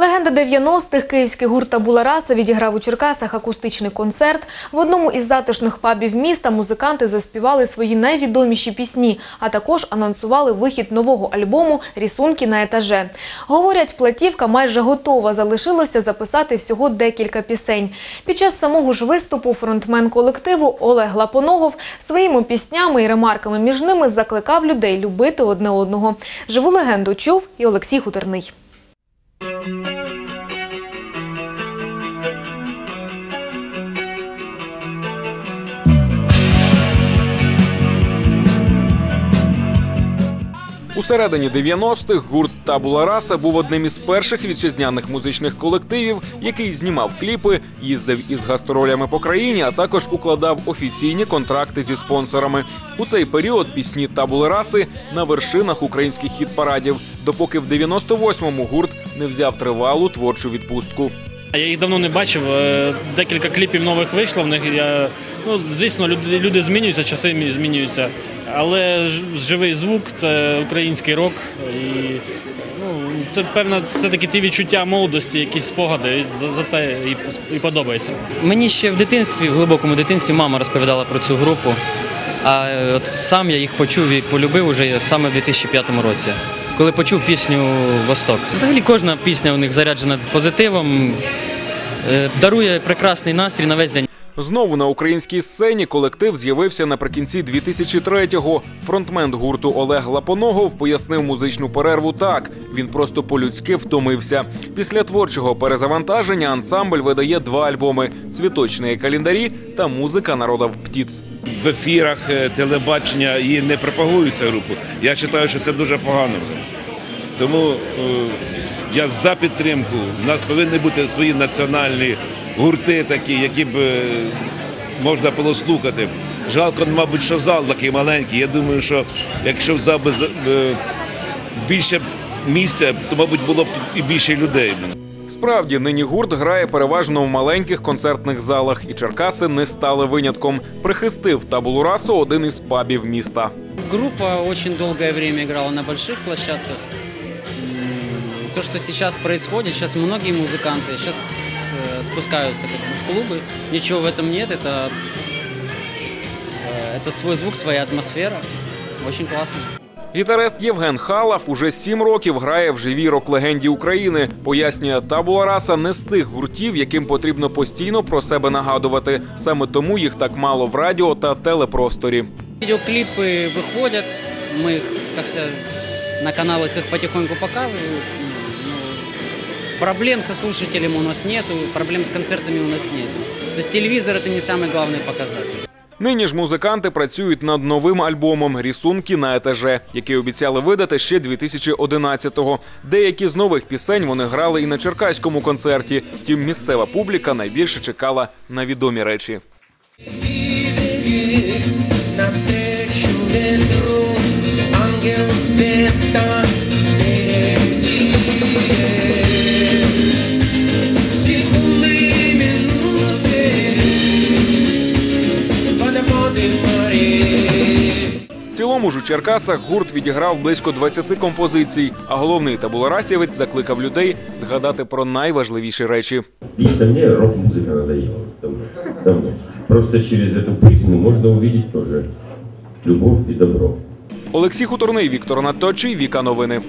Легенда 90-х київський гурт «Табула раса» відіграв у Черкасах акустичний концерт. В одному із затишних пабів міста музиканти заспівали свої найвідоміші пісні, а також анонсували вихід нового альбому «Рісунки на етаже». Говорять, платівка майже готова, залишилося записати всього декілька пісень. Під час самого ж виступу фронтмен колективу Олег Лапоногов своїми піснями і ремарками між ними закликав людей любити одне одного. Живу легенду чув і Олексій Хуторний. У середині 90-х гурт Табула Раса був одним із перших вітчизняних музичних колективів, який знімав кліпи, їздив із гастролями по країні, а також укладав офіційні контракти зі спонсорами. У цей період пісні Табули Раси на вершинах українських хіт-парадів, допоки в 98-му гурт не взяв тривалу творчу відпустку. Я їх давно не бачив. е, Декілька кліпів нових вийшло в них. Ну, звісно, люди, люди змінюються, часи змінюються. Але живий звук це український рок. І, ну, це певно, це такі ті відчуття молодості, якісь спогади. І за, за це і, і подобається. Мені ще в дитинстві, в глибокому дитинстві, мама розповідала про цю групу. А от сам я їх почув і полюбив уже саме в 2005 році, коли почув пісню Восток. Взагалі кожна пісня у них заряджена позитивом, е, дарує прекрасний настрій на весь день. Знову на українській сцені колектив з'явився наприкінці 2003-го. Фронтмен гурту Олег Лапоногов пояснив музичну перерву так: він просто по-людськи втомився. Після творчого перезавантаження ансамбль видає два альбоми: цвіточні календарі та музика народів птіц. в ефірах е, телебачення і не пропагують цю групу. Я вважаю, що це дуже погано вже. Тому е, я за підтримку. У нас повинні бути свої національні гурти такі, які б е, можна було слухати. Жалко, мабуть, що зал такий маленький. Я думаю, що якщо в зал би е, більше місця, то, мабуть, було б тут і більше людей. Справді, нині гурт грає переважно в маленьких концертних залах, і Черкаси не стали винятком. Прихистив табулу расу один із пабів міста. Группа очень долгое время играла на больших площадках М, То, что сейчас происходит, сейчас многие музыканты сейчас э, спускаются как бы в клубы. Ничего в этом нет, это, э, это свой звук, своя атмосфера. Очень классно. Гітарист Євген Халав уже сім років грає в живій рок-легенді України. Пояснює, табула раса не з тих гуртів, яким потрібно постійно про себе нагадувати. Саме тому їх так мало в радіо та телепросторі. Видеоклипы выходят, мы их как-то на каналах их потихоньку показывают. Ну, Проблем со слушателем у нас нету, проблем с концертами у нас нет. То есть телевизор это не самый главный показатель. Нині ж музиканти працюють над новим альбомом Рісунки на етаже, який обіцяли видати ще 2011-го. Деякі з нових пісень вони грали і на черкаському концерті. Втім, місцева публіка найбільше чекала на відомі речі. навстречу ветру ангел света Цілому ж у Черкасах гурт відіграв близько 20 композицій, а головний табуларасівець закликав людей згадати про найважливіші речі. Лично мені рок-музика надоїла. Просто через цю призму можна побачити теж любов і добро. Олексій Хуторний, Віктор Наточий, Віка Новини.